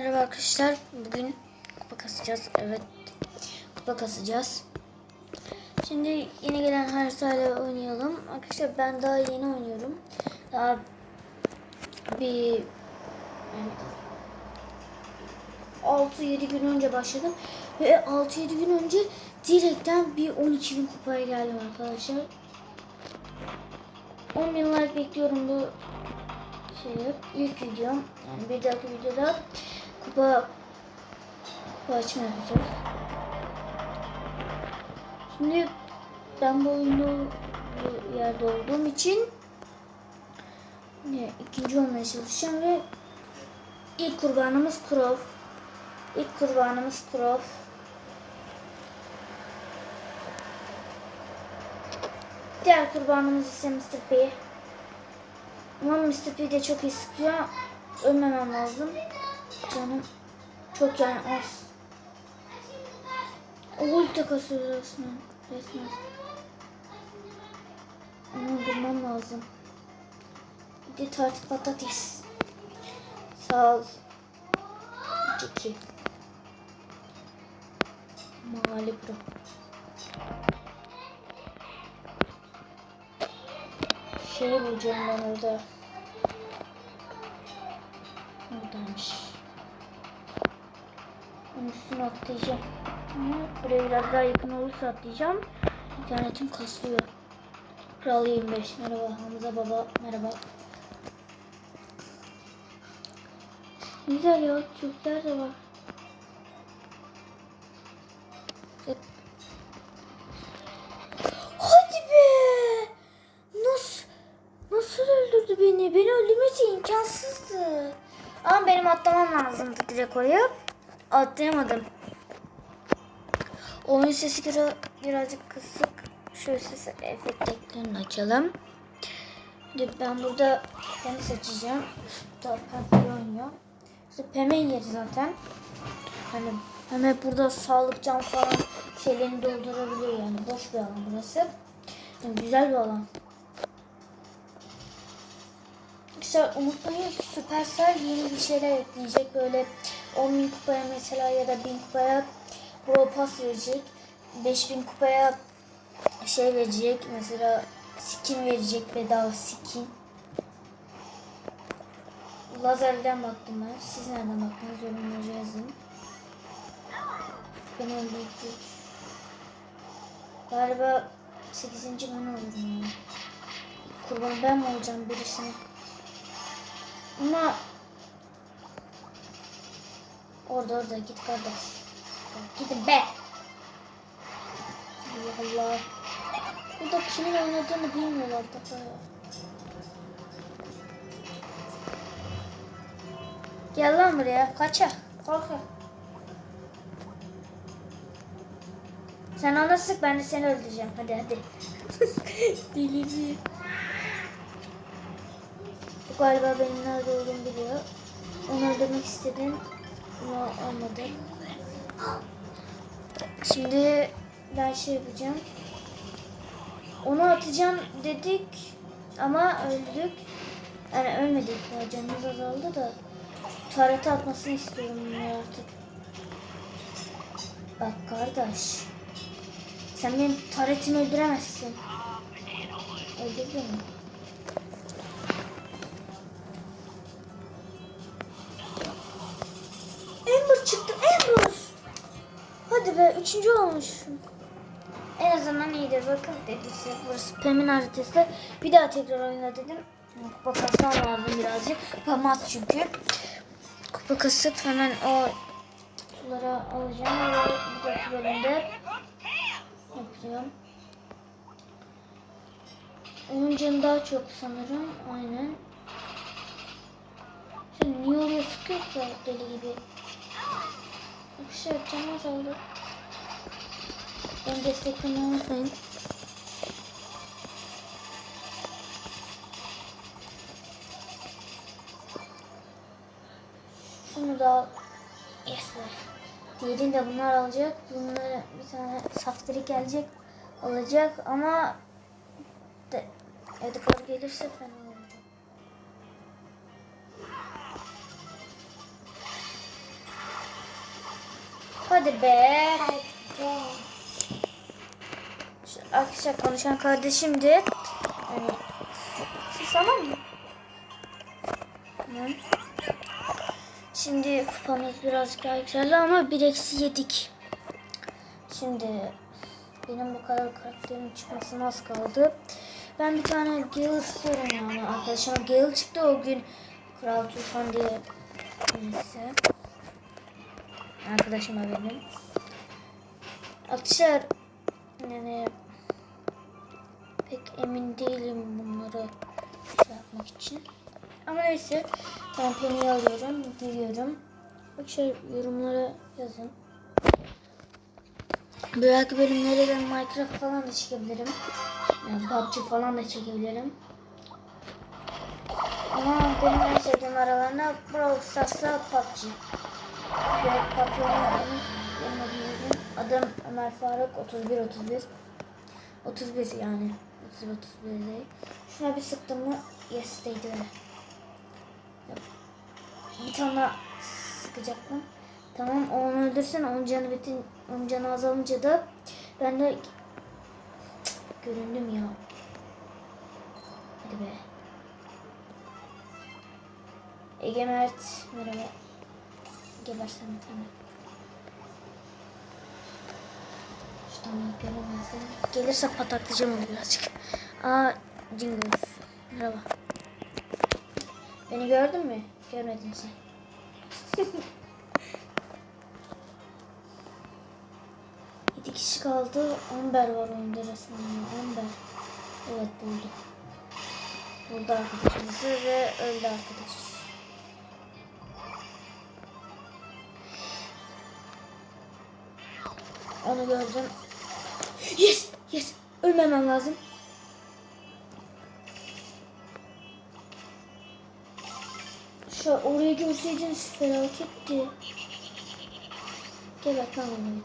Merhaba arkadaşlar. Bugün kupa kasacağız. Evet. Kupa kasacağız. Şimdi yeni gelen haritayla oynayalım. Arkadaşlar ben daha yeni oynuyorum. Daha bir yani 6-7 gün önce başladım. Ve 6-7 gün önce direkten bir 12 bin kupaya geldim arkadaşlar. 10 bin like bekliyorum bu şey ilk videom. Yani bir dahaki videoda kupa kupa açma yapacağız. Şimdi ben bu oyunda bu yerde olduğum için ne, ikinci olmaya çalışacağım ve ilk kurbanımız Crow. İlk kurbanımız Crow. Diğer kurbanımız ise Mr. P. Ama Mr. P de çok iyi sıkıyor. Ölmemem lazım. Canım çok yani az. Ulti kasıyor resmen. Resmen. Onu öldürmem lazım. Bir de tartık patates. Sağ ol. İki. Mali bro. Şeyi bulacağım ben orada. Oradaymış. Üstüne atlayacağım. Buraya biraz daha yakın olursa atlayacağım. İnternetim kasıyor. Kral 25. Merhaba Hamza baba. Merhaba. Güzel ya. Türkler de var. Hadi be. Nasıl nasıl öldürdü beni? Beni öldürmesi imkansızdı. Ama benim atlamam lazımdı direkt oraya. Atlayamadım. Oyun sesi biraz, birazcık kısık. Şöyle ses efektlerini açalım. Şimdi ben burada beni seçeceğim. Pembe oynuyor. İşte Pembe yeri zaten. Hani Pembe burada sağlık can falan şeylerini doldurabiliyor yani. Boş bir alan burası. Yani güzel bir alan. İşte unutmayın Supercell yeni bir şeyler ekleyecek. Böyle 10 bin kupaya mesela ya da 1000 kupaya Pro Pass verecek. 5000 kupaya şey verecek. Mesela skin verecek. Bedava skin. Lazerden baktım ben. Siz nereden baktınız? Yorumlara yazın. Beni öldürecek. Galiba 8. ben olurum ya. Kurban ben mi olacağım birisine? Ama orada orada git kardeş. Gidin be. Allah Allah. Burada kimin oynadığını bilmiyorlar. Gel lan buraya. Kaça. Korkma. Sen ona sık ben de seni öldüreceğim. Hadi hadi. Deliriyor. Bu galiba benim nerede olduğumu biliyor. Onu öldürmek istedim. Ama olmadı. Şimdi ben şey yapacağım. Onu atacağım dedik ama öldük. Yani ölmedik ya canımız azaldı da. Tarete atmasını istiyorum bunu artık. Bak kardeş. Sen benim taretimi öldüremezsin. Öldürdün mü? Hadi be üçüncü olmuşum. En azından iyidir. Bakın dediyse burası Pem'in haritası. Bir daha tekrar oyna dedim. Kupa kasmam lazım birazcık. Kupamaz çünkü. Kupa kasıp hemen o kutulara alacağım. Bir dahaki bölümde yapacağım. Onun canı daha çok sanırım. Aynen. Şimdi niye oraya sıkıyorsa deli gibi. Arkadaşlar canım azaldı. Beni desteklemeyi unutmayın. Şunu da al. Yes be. Diğerini de bunlar alacak. Bunları bir tane saftirik gelecek. Alacak ama de, Edgar gelirse fena olacak. Hadi be. Şu Arkadaşlar konuşan kardeşimdi. Yani siz tamam mı? Tamam. Şimdi kupamız birazcık daha yükseldi ama bir eksi yedik. Şimdi benim bu kadar karakterimin çıkmasına az kaldı. Ben bir tane Gale istiyorum yani. Arkadaşıma Gale çıktı o gün. Kral Tufan diye. Neyse. Arkadaşıma benim. Arkadaşlar yani pek emin değilim bunları şey yapmak için. Ama neyse ben Penny'i alıyorum, giriyorum. Arkadaşlar yorumlara yazın. Belki bölümleri ben Minecraft falan da çekebilirim. Yani PUBG falan da çekebilirim. Ama benim en sevdiğim aralarında Brawl Stars'la PUBG. Ve benim adım- Ömer Faruk 31 31. 31 yani. 31 31 değil. Şuna bir sıktım mı yes değdi. Bir tane daha sıkacaktım. Tamam onu öldürsün. Onun canı bitin, onun canı azalınca da ben de göründüm ya. Hadi be. Ege Mert merhaba. Gebersen tane. Şuradan göremezdim. Gelirse pataklayacağım onu birazcık. Aa Jingles. Merhaba. Beni gördün mü? Görmedin sen. Yedi kişi kaldı. Amber var oyunda resmen. Amber. Evet buldu. Buldu arkadaşımızı ve öldü arkadaş. Onu gördüm. Yes! Yes! Ölmemem lazım. Şu orayı görseydiniz felaketti. Gel lan onu bir.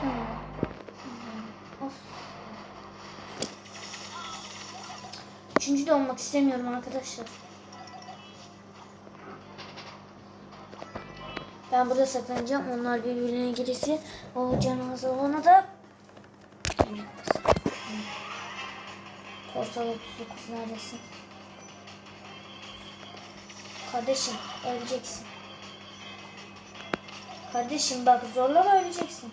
Tamam. Of. Üçüncü de olmak istemiyorum arkadaşlar. Ben burada saklanacağım. Onlar birbirine girisi. O cenaze olana da Portal 39 neredesin? Kardeşim öleceksin. Kardeşim bak zorlama öleceksin.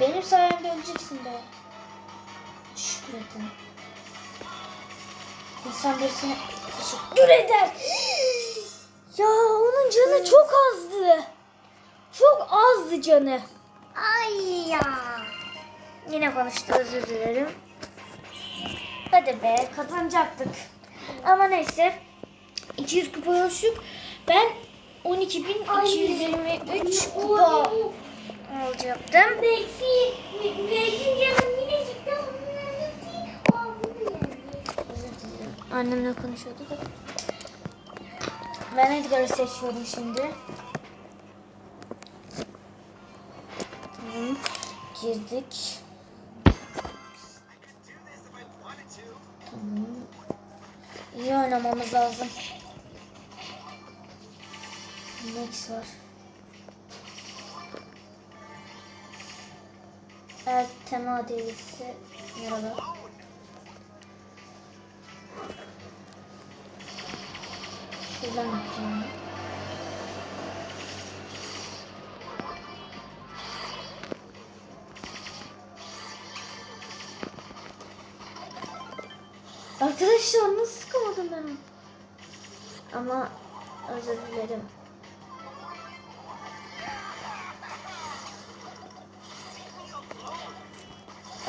Benim sayemde öleceksin be. Şükür et lan. İnsan birisine teşekkür eder. Ya onun canı çok azdı. Çok azdı canı. Ay ya. Yine konuştu özür dilerim. Hadi be kazanacaktık. Ama neyse. 200 kupa oluştuk. Ben 12.223 kupa olacaktım. Belki, Annemle konuşuyordu da. Ben Edgar'ı seçiyorum şimdi. Tamam. Girdik. Tamam. İyi oynamamız lazım. Max var. Eğer tema değilse merhaba. Şuradan yapacağım. Arkadaşlar nasıl sıkamadım ben onu? Ama özür dilerim.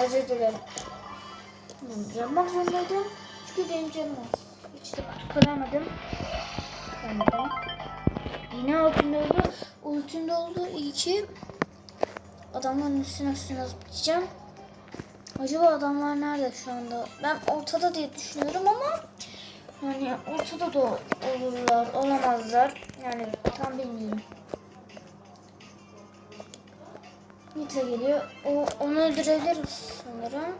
Özür dilerim. Yapmak zorundaydım. Çünkü az. Hiç de kurtaramadım. Kurtaramadım. Yine altında oldu. Ultimde oldu. İyi ki adamların üstüne üstüne zıplayacağım. Acaba adamlar nerede şu anda? Ben ortada diye düşünüyorum ama yani ortada da olurlar, olamazlar. Yani tam bilmiyorum. Nita geliyor. O, onu öldürebiliriz sanırım.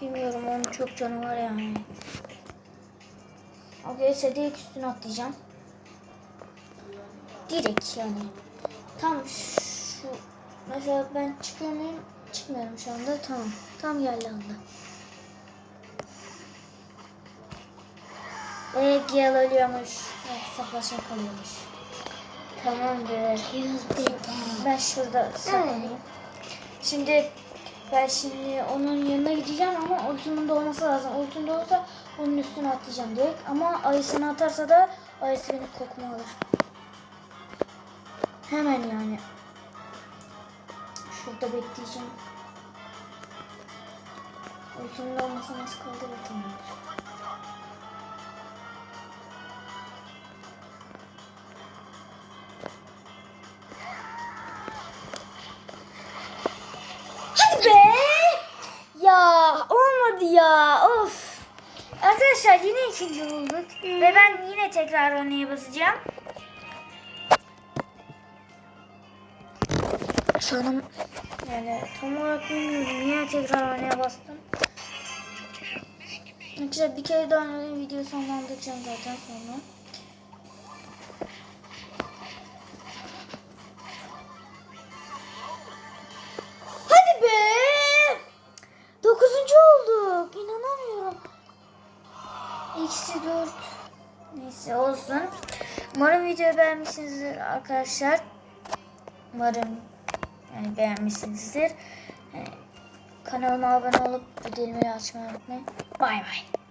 Bilmiyorum onun çok canı var yani. Okey direkt üstüne atlayacağım. Direkt yani. Tam şu mesela ben çıkıyor muyum? Çıkmıyorum şu anda. Tamam. Tam anda. Ve Gale ölüyormuş. Ve hesaplaşma kalıyormuş. Tamamdır. Ben şurada saklanayım. Şimdi ben şimdi onun yanına gideceğim ama de olması lazım. De olsa onun üstüne atlayacağım direkt. Ama ayısını atarsa da ayısı beni kokuma alır. Hemen yani. Şurada bekleyeceğim. Ultimin de olması nasıl kaldı tamamdır. Hadi be! Ya olmadı ya. Of. Arkadaşlar yine ikinci olduk. Ve ben yine tekrar oynaya basacağım. Sanırım yani tam olarak bilmiyorum. Yine tekrar oynaya bastım. Arkadaşlar bir kere daha oynadım. Videoyu sonlandıracağım zaten sonra. Hadi be! Dokuzuncu olduk. İnanamıyorum. Eksi dört. Neyse olsun. Umarım videoyu beğenmişsinizdir arkadaşlar. Umarım yani beğenmişsinizdir. Yani kanalıma abone olup bildirimleri açmayı unutmayın. Bay bay.